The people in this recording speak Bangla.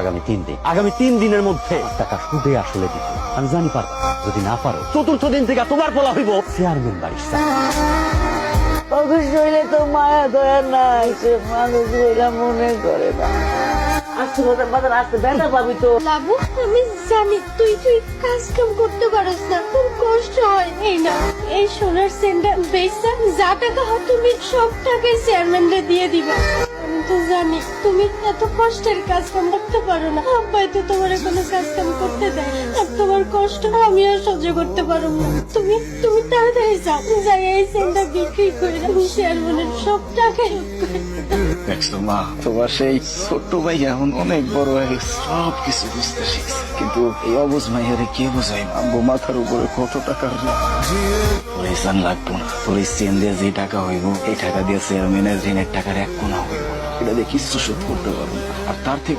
আগামী তিন দিন। আগামী তিন দিনের মধ্যে। টাকা সুদে আসলে দিতে। আমি জানি পারব যদি না পারো চতুর্থ দিন থেকে তোমার বলা হইব। চেয়ারম্যান বাড়ির তো মায়া দয়া নাই সে মানুষ মনে করে না। আমি জানি তুই তুই কাজ কাম করতে পারস না। তোর কষ্ট হয় এই না। এই সোনার সেন্টার বেচা যা টাকা হয় তুমি সব টাকাই চেয়ারম্যানরে দিয়ে দিবা। আমি তো জানি তুমি এত কষ্টের কাজ কাম করতে পারো না। আব্বাই তো তোমার কোনো কাজ কাম করতে দেয়। আর তোমার কষ্ট আমি আর সহ্য করতে পারো না। তুমি তুমি তাড়াতাড়ি যাও। যাই, এই সেন্টার বিক্রি করে চেয়ারম্যানের সব টাকাই দেখছ মা, তোমার সেই ছোট্ট ভাই এখন অনেক বড় হয়ে সব কিছু বুঝতে শিখছে। কিন্তু এই অবুজ মাইয়ারে কে বোঝাই আব্বু মাথার উপরে কত টাকা তোর ইসান লাগবো না। চেন দিয়ে যে টাকা হইব, এই টাকা দিয়ে চেয়ারম্যানের ঋণের টাকার এক কোনা হইব। এটা দিয়ে কিচ্ছু শোধ করতে পারব। আর তার থেকে